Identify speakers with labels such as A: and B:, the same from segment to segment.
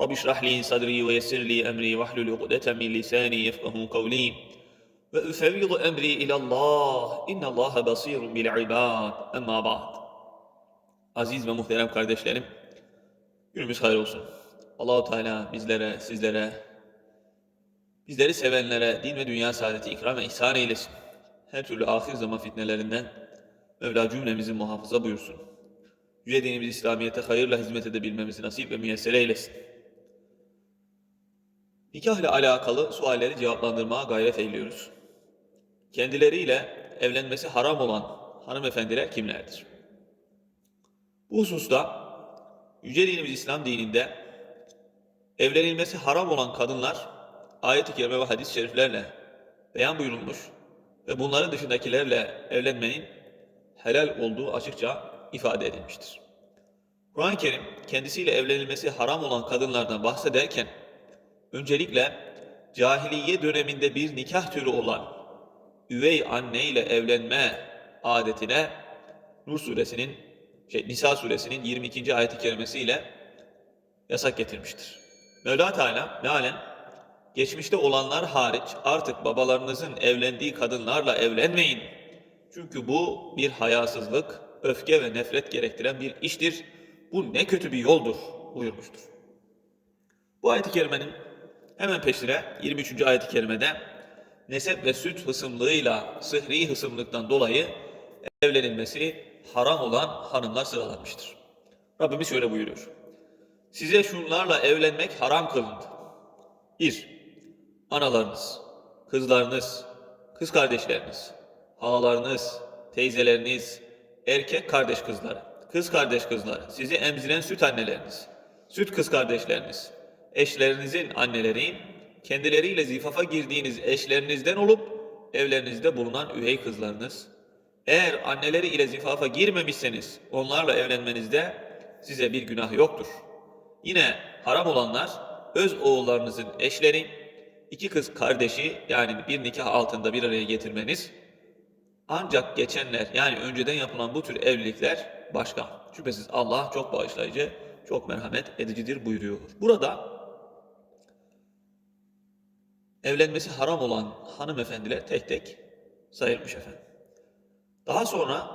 A: Rabbi şrah li sadri ve yessir li emri ve hlul ukdete min lisani yefkahu kavli. Ve üfevvidu emri ilallah. İnnallâhe basirun bil ibad. Emma ba'd. Aziz ve muhterem kardeşlerim, günümüz hayır olsun. Allahu Teala bizlere, sizlere, bizleri sevenlere din ve dünya saadeti ikram ve ihsan eylesin. Her türlü ahir zaman fitnelerinden Mevla cümlemizi muhafaza buyursun. Yüce dinimiz İslamiyet'e hayırla hizmet edebilmemizi nasip ve müyesser eylesin. Nikah ile alakalı sualleri cevaplandırmaya gayret ediyoruz. Kendileriyle evlenmesi haram olan hanımefendiler kimlerdir? Bu hususta Yüce dinimiz İslam dininde evlenilmesi haram olan kadınlar ayet-i kerime ve hadis-i şeriflerle beyan buyurulmuş ve bunların dışındakilerle evlenmenin helal olduğu açıkça ifade edilmiştir. Kur'an-ı Kerim kendisiyle evlenilmesi haram olan kadınlardan bahsederken öncelikle cahiliye döneminde bir nikah türü olan üvey anne ile evlenme adetine Nur suresinin şey, Nisa suresinin 22. ayet-i kerimesiyle yasak getirmiştir. Mevla Teala mealen geçmişte olanlar hariç artık babalarınızın evlendiği kadınlarla evlenmeyin. Çünkü bu bir hayasızlık, öfke ve nefret gerektiren bir iştir. Bu ne kötü bir yoldur buyurmuştur. Bu ayet-i kerimenin hemen peşine 23. ayet-i kerimede nesep ve süt hısımlığıyla sıhri hısımlıktan dolayı evlenilmesi haram olan hanımlar sıralanmıştır. Rabbimiz şöyle buyuruyor. Size şunlarla evlenmek haram kılındı. 1. Analarınız, kızlarınız, kız kardeşleriniz, halalarınız, teyzeleriniz, erkek kardeş kızları, kız kardeş kızları, sizi emziren süt anneleriniz, süt kız kardeşleriniz, eşlerinizin anneleri, kendileriyle zifafa girdiğiniz eşlerinizden olup evlerinizde bulunan üvey kızlarınız, eğer anneleri ile zifafa girmemişseniz onlarla evlenmenizde size bir günah yoktur. Yine haram olanlar öz oğullarınızın eşleri, iki kız kardeşi yani bir nikah altında bir araya getirmeniz ancak geçenler yani önceden yapılan bu tür evlilikler başka. Şüphesiz Allah çok bağışlayıcı, çok merhamet edicidir buyuruyor. Burada evlenmesi haram olan hanımefendiler tek tek sayılmış efendim. Daha sonra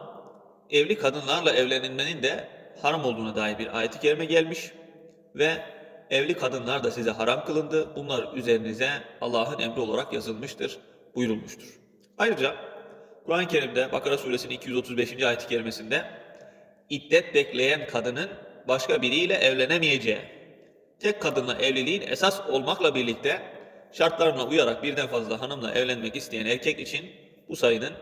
A: evli kadınlarla evlenilmenin de haram olduğuna dair bir ayet-i kerime gelmiş ve evli kadınlar da size haram kılındı. Bunlar üzerinize Allah'ın emri olarak yazılmıştır, buyurulmuştur. Ayrıca Kur'an-ı Kerim'de Bakara suresinin 235. ayet-i kerimesinde iddet bekleyen kadının başka biriyle evlenemeyeceği, tek kadınla evliliğin esas olmakla birlikte şartlarına uyarak birden fazla hanımla evlenmek isteyen erkek için bu sayının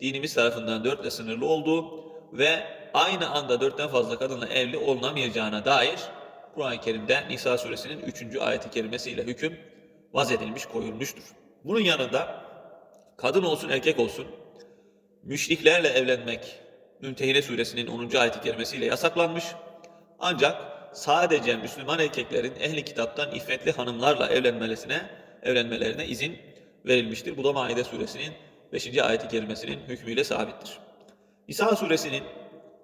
A: dinimiz tarafından dörtle sınırlı olduğu ve aynı anda dörtten fazla kadınla evli olunamayacağına dair Kur'an-ı Kerim'de Nisa suresinin 3. ayeti kerimesiyle hüküm vaz edilmiş koyulmuştur. Bunun yanında kadın olsun erkek olsun müşriklerle evlenmek Mümtehine suresinin 10. ayeti kerimesiyle yasaklanmış. Ancak sadece Müslüman erkeklerin ehli kitaptan iffetli hanımlarla evlenmelerine, evlenmelerine izin verilmiştir. Bu da Maide suresinin 5. ayeti kerimesinin hükmüyle sabittir. İsa suresinin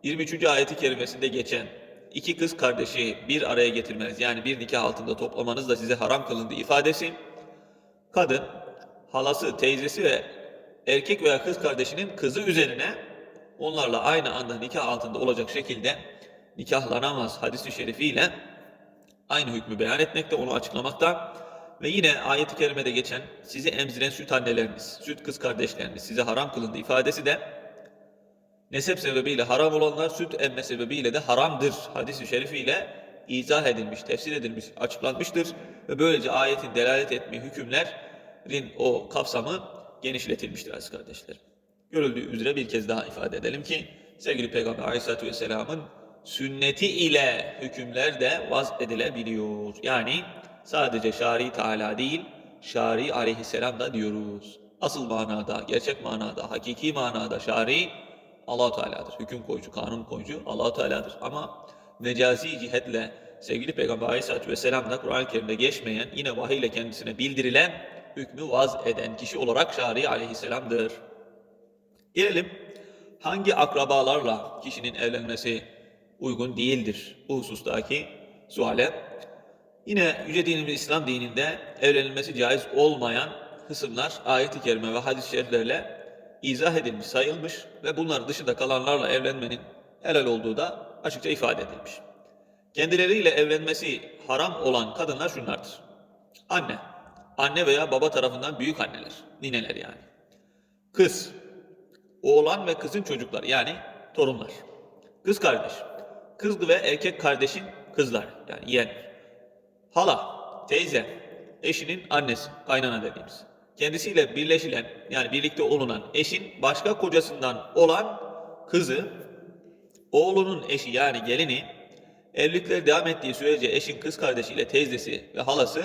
A: 23. ayeti kerimesinde geçen iki kız kardeşi bir araya getirmeniz yani bir nikah altında toplamanız da size haram kılındı ifadesi kadın, halası, teyzesi ve erkek veya kız kardeşinin kızı üzerine onlarla aynı anda nikah altında olacak şekilde nikahlanamaz hadisi şerifiyle aynı hükmü beyan etmekte, onu açıklamakta ve yine ayet-i kerimede geçen sizi emziren süt anneleriniz, süt kız kardeşleriniz size haram kılındı ifadesi de nesep sebebiyle haram olanlar süt emme sebebiyle de haramdır hadisi şerifiyle izah edilmiş, tefsir edilmiş, açıklanmıştır ve böylece ayetin delalet ettiği hükümlerin o kapsamı genişletilmiştir aziz kardeşlerim. Görüldüğü üzere bir kez daha ifade edelim ki sevgili Peygamber Aleyhisselatü Vesselam'ın sünneti ile hükümler de vaz edilebiliyor. Yani sadece şari Teala değil, Şari aleyhisselam da diyoruz. Asıl manada, gerçek manada, hakiki manada şari allah Teala'dır. Hüküm koyucu, kanun koyucu allah Teala'dır. Ama mecazi cihetle sevgili Peygamber Aleyhisselatü Vesselam da Kur'an-ı Kerim'de geçmeyen, yine vahiy ile kendisine bildirilen hükmü vaz eden kişi olarak şari aleyhisselamdır. Gelelim hangi akrabalarla kişinin evlenmesi uygun değildir bu husustaki suale. Yine Yüce Dinimiz İslam dininde evlenilmesi caiz olmayan kısımlar ayet-i kerime ve hadis-i şeriflerle izah edilmiş, sayılmış ve bunların dışında kalanlarla evlenmenin helal olduğu da açıkça ifade edilmiş. Kendileriyle evlenmesi haram olan kadınlar şunlardır. Anne, anne veya baba tarafından büyük anneler, nineler yani. Kız, oğlan ve kızın çocukları yani torunlar. Kız kardeş, kız ve erkek kardeşin kızlar yani yeğenler. Hala, teyze, eşinin annesi, kaynana dediğimiz. Kendisiyle birleşilen yani birlikte olunan eşin başka kocasından olan kızı, oğlunun eşi yani gelini, evlilikleri devam ettiği sürece eşin kız kardeşiyle teyzesi ve halası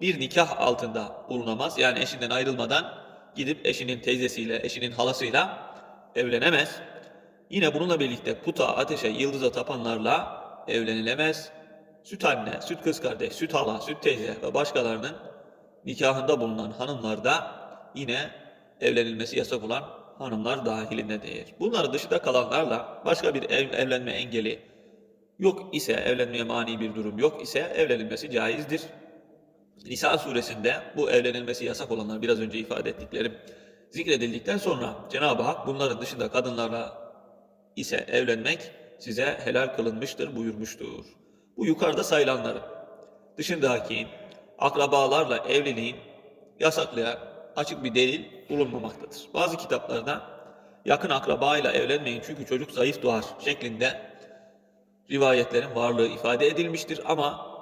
A: bir nikah altında bulunamaz. Yani eşinden ayrılmadan gidip eşinin teyzesiyle, eşinin halasıyla evlenemez. Yine bununla birlikte puta, ateşe, yıldıza tapanlarla evlenilemez. Süt anne, süt kız kardeş, süt hala, süt teyze ve başkalarının nikahında bulunan hanımlar da yine evlenilmesi yasak olan hanımlar dahilindedir. Bunların dışında kalanlarla başka bir ev, evlenme engeli yok ise evlenmeye mani bir durum yok ise evlenilmesi caizdir. Nisa suresinde bu evlenilmesi yasak olanlar biraz önce ifade ettiklerim zikredildikten sonra Cenab-ı Hak bunların dışında kadınlarla ise evlenmek size helal kılınmıştır buyurmuştur. Bu yukarıda sayılanların dışındaki akrabalarla evliliğin yasaklayan açık bir delil bulunmamaktadır. Bazı kitaplarda yakın akrabayla evlenmeyin çünkü çocuk zayıf doğar şeklinde rivayetlerin varlığı ifade edilmiştir ama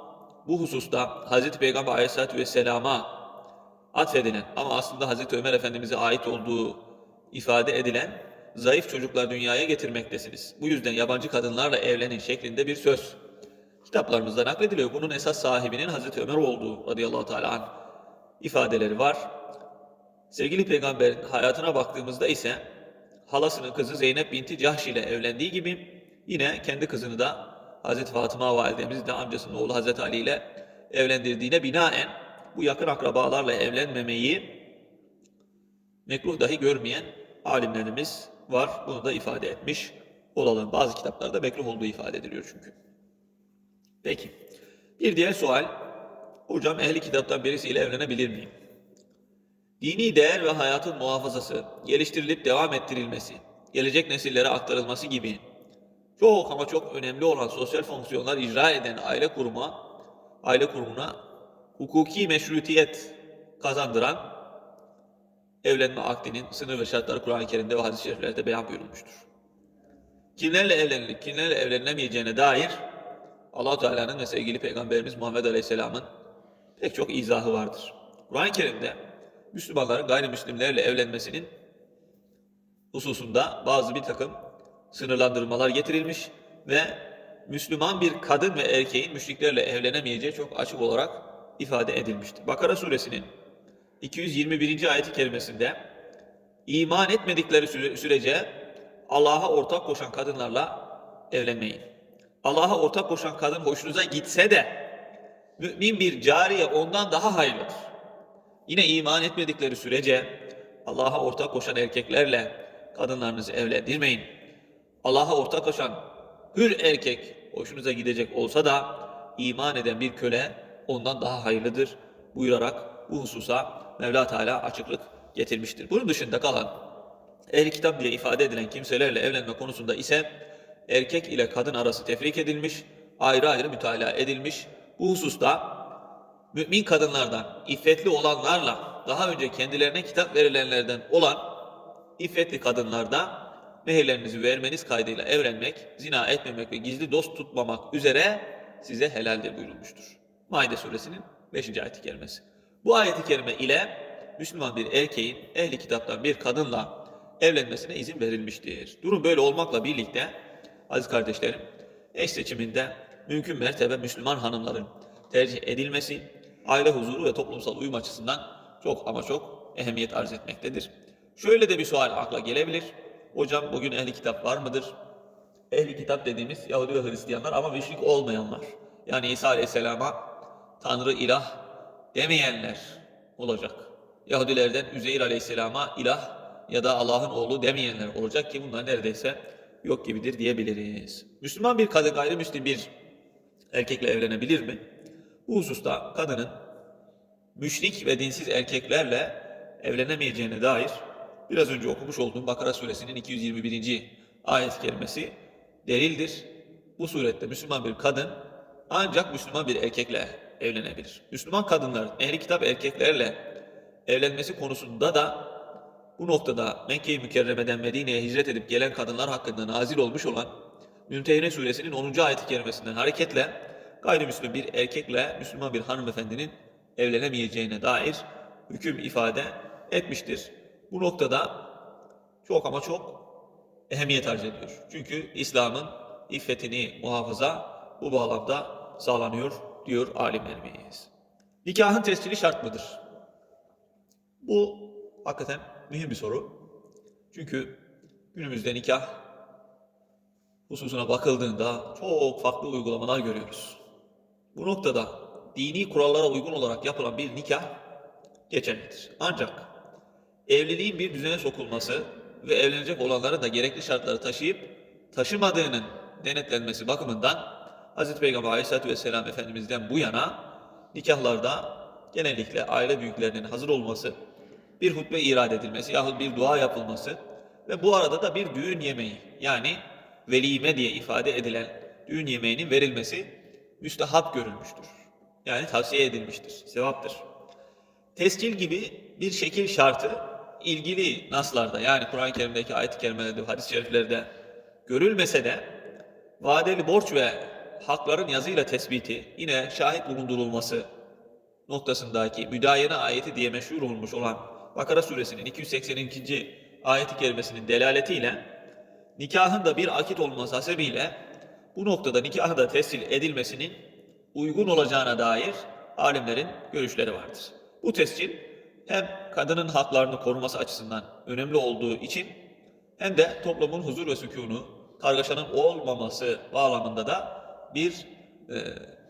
A: bu hususta Hz. Peygamber Aleyhisselatü Vesselam'a atfedilen ama aslında Hz. Ömer Efendimiz'e ait olduğu ifade edilen zayıf çocuklar dünyaya getirmektesiniz. Bu yüzden yabancı kadınlarla evlenin şeklinde bir söz kitaplarımızda naklediliyor. Bunun esas sahibinin Hazreti Ömer olduğu radıyallahu teala anh ifadeleri var. Sevgili peygamberin hayatına baktığımızda ise halasının kızı Zeynep binti Cahş ile evlendiği gibi yine kendi kızını da Hazreti Fatıma validemiz de amcasının oğlu Hazreti Ali ile evlendirdiğine binaen bu yakın akrabalarla evlenmemeyi mekruh dahi görmeyen alimlerimiz var. Bunu da ifade etmiş olalım. Bazı kitaplarda mekruh olduğu ifade ediliyor çünkü. Peki. Bir diğer sual. Hocam ehli kitaptan birisiyle evlenebilir miyim? Dini değer ve hayatın muhafazası, geliştirilip devam ettirilmesi, gelecek nesillere aktarılması gibi çok ama çok önemli olan sosyal fonksiyonlar icra eden aile kuruma, aile kurumuna hukuki meşrutiyet kazandıran evlenme akdinin sınır ve şartları Kur'an-ı Kerim'de ve hadis-i şeriflerde beyan buyurulmuştur. Kimlerle evlenilip kimlerle evlenilemeyeceğine dair allah Teala'nın ve sevgili Peygamberimiz Muhammed Aleyhisselam'ın pek çok izahı vardır. Kur'an-ı Kerim'de Müslümanların gayrimüslimlerle evlenmesinin hususunda bazı bir takım sınırlandırmalar getirilmiş ve Müslüman bir kadın ve erkeğin müşriklerle evlenemeyeceği çok açık olarak ifade edilmiştir. Bakara suresinin 221. ayeti kerimesinde iman etmedikleri süre- sürece Allah'a ortak koşan kadınlarla evlenmeyin. Allah'a ortak koşan kadın hoşunuza gitse de mümin bir cariye ondan daha hayırlıdır. Yine iman etmedikleri sürece Allah'a ortak koşan erkeklerle kadınlarınızı evlendirmeyin. Allah'a ortak koşan hür erkek hoşunuza gidecek olsa da iman eden bir köle ondan daha hayırlıdır buyurarak bu hususa Mevla Teala açıklık getirmiştir. Bunun dışında kalan ehli kitap diye ifade edilen kimselerle evlenme konusunda ise erkek ile kadın arası tefrik edilmiş, ayrı ayrı mütalaa edilmiş. Bu hususta mümin kadınlardan, iffetli olanlarla daha önce kendilerine kitap verilenlerden olan iffetli kadınlarda mehirlerinizi vermeniz kaydıyla evlenmek, zina etmemek ve gizli dost tutmamak üzere size helaldir buyurulmuştur. Maide suresinin 5. ayeti kerimesi. Bu ayeti kerime ile Müslüman bir erkeğin ehli kitaptan bir kadınla evlenmesine izin verilmiştir. Durum böyle olmakla birlikte aziz kardeşlerim eş seçiminde mümkün mertebe Müslüman hanımların tercih edilmesi aile huzuru ve toplumsal uyum açısından çok ama çok ehemmiyet arz etmektedir. Şöyle de bir sual akla gelebilir. Hocam bugün ehli kitap var mıdır? Ehli kitap dediğimiz Yahudi ve Hristiyanlar ama müşrik olmayanlar. Yani İsa Aleyhisselam'a Tanrı ilah demeyenler olacak. Yahudilerden Üzeyir Aleyhisselam'a ilah ya da Allah'ın oğlu demeyenler olacak ki bunlar neredeyse yok gibidir diyebiliriz. Müslüman bir kadın gayrimüslim bir erkekle evlenebilir mi? Bu hususta kadının müşrik ve dinsiz erkeklerle evlenemeyeceğine dair biraz önce okumuş olduğum Bakara suresinin 221. ayet kelimesi delildir. Bu surette Müslüman bir kadın ancak Müslüman bir erkekle evlenebilir. Müslüman kadınların ehli kitap erkeklerle evlenmesi konusunda da bu noktada Mekke-i Mükerreme'den Medine'ye hicret edip gelen kadınlar hakkında nazil olmuş olan Mümtehine suresinin 10. ayet-i kerimesinden hareketle gayrimüslim bir erkekle Müslüman bir hanımefendinin evlenemeyeceğine dair hüküm ifade etmiştir. Bu noktada çok ama çok ehemmiyet arz ediyor. Çünkü İslam'ın iffetini muhafaza bu bağlamda sağlanıyor diyor alimlerimiz. Nikahın tescili şart mıdır? Bu hakikaten mühim bir soru. Çünkü günümüzde nikah hususuna bakıldığında çok farklı uygulamalar görüyoruz. Bu noktada dini kurallara uygun olarak yapılan bir nikah geçerlidir. Ancak evliliğin bir düzene sokulması ve evlenecek olanların da gerekli şartları taşıyıp taşımadığının denetlenmesi bakımından Hz. Peygamber Aleyhisselatü Vesselam Efendimiz'den bu yana nikahlarda genellikle aile büyüklerinin hazır olması, bir hutbe irad edilmesi yahut bir dua yapılması ve bu arada da bir düğün yemeği yani velime diye ifade edilen düğün yemeğinin verilmesi müstehap görülmüştür. Yani tavsiye edilmiştir, sevaptır. Tescil gibi bir şekil şartı ilgili naslarda yani Kur'an-ı Kerim'deki ayet-i kerimelerde, hadis-i şeriflerde görülmese de vadeli borç ve hakların yazıyla tespiti yine şahit bulundurulması noktasındaki müdayene ayeti diye meşhur olmuş olan Bakara suresinin 282. ayeti kerimesinin delaletiyle nikahın da bir akit olması hasebiyle bu noktada nikahı da tescil edilmesinin uygun olacağına dair alimlerin görüşleri vardır. Bu tescil hem kadının haklarını koruması açısından önemli olduğu için hem de toplumun huzur ve sükunu, kargaşanın olmaması bağlamında da bir e,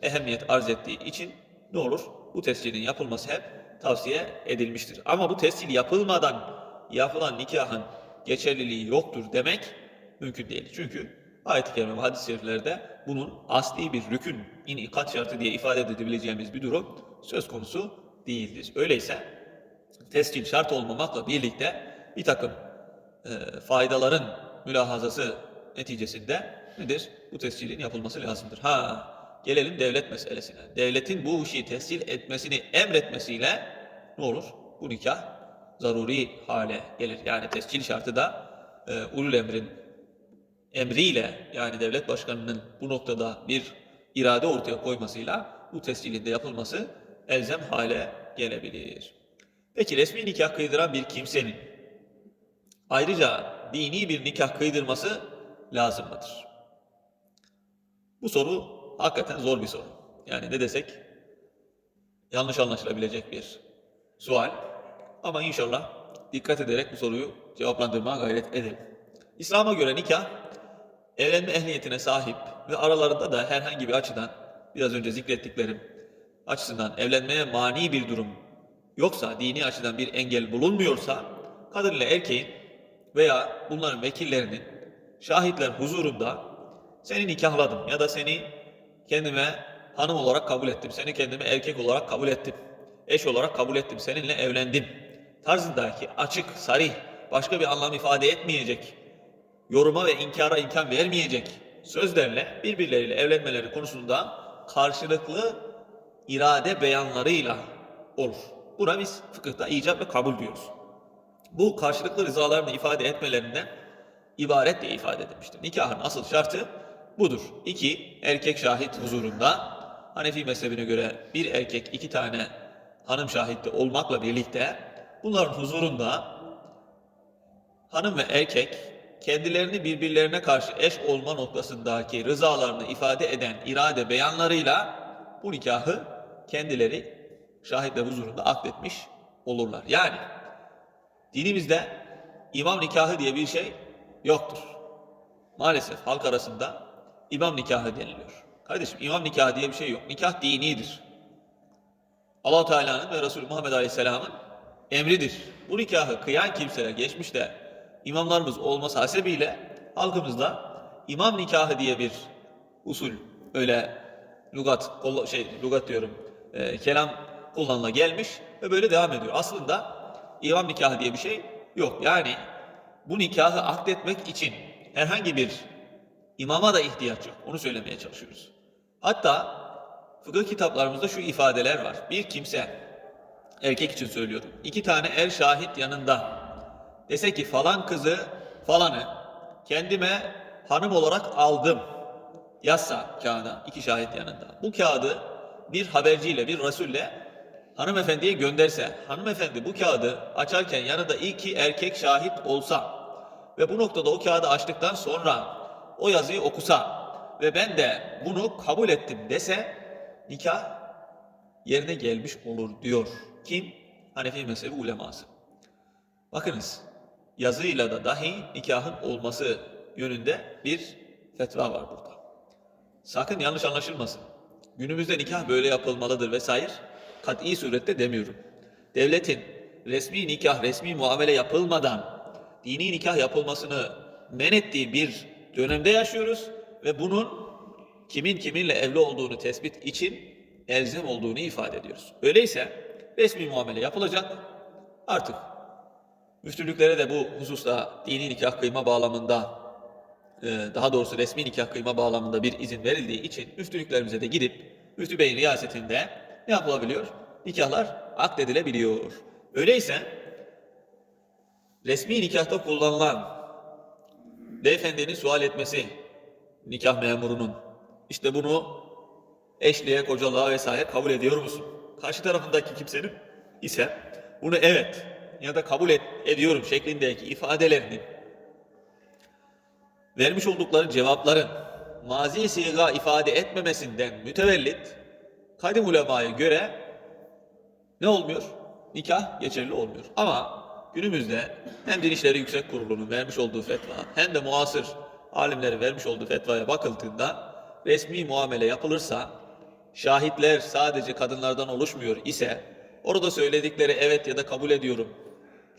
A: ehemmiyet arz ettiği için ne olur? Bu tescilin yapılması hep tavsiye edilmiştir. Ama bu tescil yapılmadan yapılan nikahın geçerliliği yoktur demek mümkün değil. Çünkü ayet-i kerime ve hadis-i şeriflerde bunun asli bir rükün, inikat şartı diye ifade edebileceğimiz bir durum söz konusu değildir. Öyleyse tescil şart olmamakla birlikte bir takım e, faydaların mülahazası neticesinde nedir? Bu tescilin yapılması lazımdır. Ha, gelelim devlet meselesine. Devletin bu işi tescil etmesini emretmesiyle ne olur? Bu nikah zaruri hale gelir. Yani tescil şartı da e, ulul emrin emriyle yani devlet başkanının bu noktada bir irade ortaya koymasıyla bu tescilin de yapılması elzem hale gelebilir. Peki resmi nikah kıydıran bir kimsenin ayrıca dini bir nikah kıydırması lazım mıdır? Bu soru hakikaten zor bir soru. Yani ne desek yanlış anlaşılabilecek bir sual. Ama inşallah dikkat ederek bu soruyu cevaplandırmaya gayret edelim. İslam'a göre nikah evlenme ehliyetine sahip ve aralarında da herhangi bir açıdan biraz önce zikrettiklerim açısından evlenmeye mani bir durum yoksa, dini açıdan bir engel bulunmuyorsa kadın ile erkeğin veya bunların vekillerinin şahitler huzurunda seni nikahladım ya da seni kendime hanım olarak kabul ettim, seni kendime erkek olarak kabul ettim, eş olarak kabul ettim, seninle evlendim tarzındaki açık, sarih, başka bir anlam ifade etmeyecek, yoruma ve inkara imkan vermeyecek sözlerle birbirleriyle evlenmeleri konusunda karşılıklı irade beyanlarıyla olur. Buna biz fıkıhta icap ve kabul diyoruz. Bu karşılıklı rızalarını ifade etmelerinden ibaret diye ifade edilmiştir. Nikahın asıl şartı budur. İki, erkek şahit huzurunda Hanefi mezhebine göre bir erkek iki tane hanım şahitte olmakla birlikte bunların huzurunda hanım ve erkek kendilerini birbirlerine karşı eş olma noktasındaki rızalarını ifade eden irade beyanlarıyla bu nikahı kendileri şahitler huzurunda akletmiş olurlar. Yani dinimizde imam nikahı diye bir şey yoktur. Maalesef halk arasında imam nikahı deniliyor. Kardeşim imam nikahı diye bir şey yok. Nikah dinidir. allah Teala'nın ve Resulü Muhammed Aleyhisselam'ın emridir. Bu nikahı kıyan kimseler geçmişte imamlarımız olması hasebiyle halkımızda imam nikahı diye bir usul öyle lugat şey lugat diyorum e, kelam kullanıla gelmiş ve böyle devam ediyor. Aslında imam nikahı diye bir şey yok. Yani bu nikahı akdetmek için herhangi bir imama da ihtiyaç yok. Onu söylemeye çalışıyoruz. Hatta fıkıh kitaplarımızda şu ifadeler var. Bir kimse erkek için söylüyorum. iki tane er şahit yanında dese ki falan kızı falanı kendime hanım olarak aldım yazsa kağıda iki şahit yanında. Bu kağıdı bir haberciyle bir rasulle hanımefendiye gönderse hanımefendi bu kağıdı açarken yanında iki erkek şahit olsa ve bu noktada o kağıdı açtıktan sonra o yazıyı okusa ve ben de bunu kabul ettim dese nikah yerine gelmiş olur diyor. Kim? Hanefi mezhebi uleması. Bakınız yazıyla da dahi nikahın olması yönünde bir fetva var burada. Sakın yanlış anlaşılmasın. Günümüzde nikah böyle yapılmalıdır vesaire. Kat'i surette demiyorum. Devletin resmi nikah, resmi muamele yapılmadan dini nikah yapılmasını men ettiği bir dönemde yaşıyoruz ve bunun kimin kiminle evli olduğunu tespit için elzem olduğunu ifade ediyoruz. Öyleyse resmi muamele yapılacak. Artık müftülüklere de bu hususta dini nikah kıyma bağlamında e, daha doğrusu resmi nikah kıyma bağlamında bir izin verildiği için müftülüklerimize de gidip müftü beyin riyasetinde ne yapılabiliyor? Nikahlar akdedilebiliyor. Öyleyse resmi nikahta kullanılan beyefendinin sual etmesi nikah memurunun işte bunu eşliğe, kocalığa vesaire kabul ediyor musun? Karşı tarafındaki kimsenin ise bunu evet ya da kabul et, ediyorum şeklindeki ifadelerinin vermiş oldukları cevapların mazi siga ifade etmemesinden mütevellit kadim ulemaya göre ne olmuyor? Nikah geçerli olmuyor. Ama günümüzde hem Din İşleri Yüksek Kurulu'nun vermiş olduğu fetva hem de muasır alimlerin vermiş olduğu fetvaya bakıldığında resmi muamele yapılırsa şahitler sadece kadınlardan oluşmuyor ise orada söyledikleri evet ya da kabul ediyorum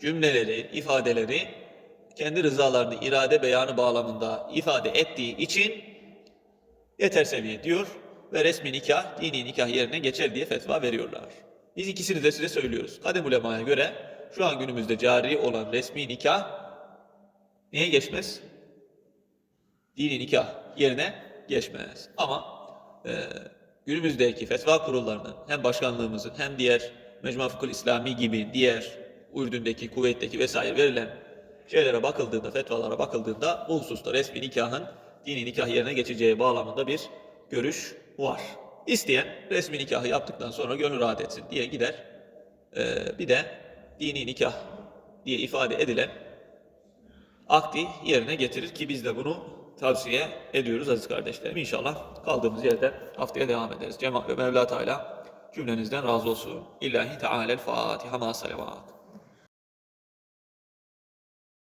A: cümleleri, ifadeleri kendi rızalarını irade beyanı bağlamında ifade ettiği için yeter seviye diyor ve resmi nikah, dini nikah yerine geçer diye fetva veriyorlar. Biz ikisini de size söylüyoruz. Kadim ulemaya göre şu an günümüzde cari olan resmi nikah neye geçmez? Dini nikah yerine geçmez. Ama e, günümüzdeki fetva kurullarının hem başkanlığımızın hem diğer Mecmu Fıkhul İslami gibi diğer Ürdün'deki, Kuveyt'teki vesaire verilen şeylere bakıldığında, fetvalara bakıldığında bu hususta resmi nikahın dini nikah yerine geçeceği bağlamında bir görüş var. İsteyen resmi nikahı yaptıktan sonra gönül rahat etsin diye gider. Ee, bir de dini nikah diye ifade edilen akdi yerine getirir ki biz de bunu tavsiye ediyoruz aziz kardeşlerim. İnşallah kaldığımız yerden haftaya devam ederiz. Cenab-ı Mevla Teala cümlenizden razı olsun. İllahi Teala'l Fatiha ma salavat.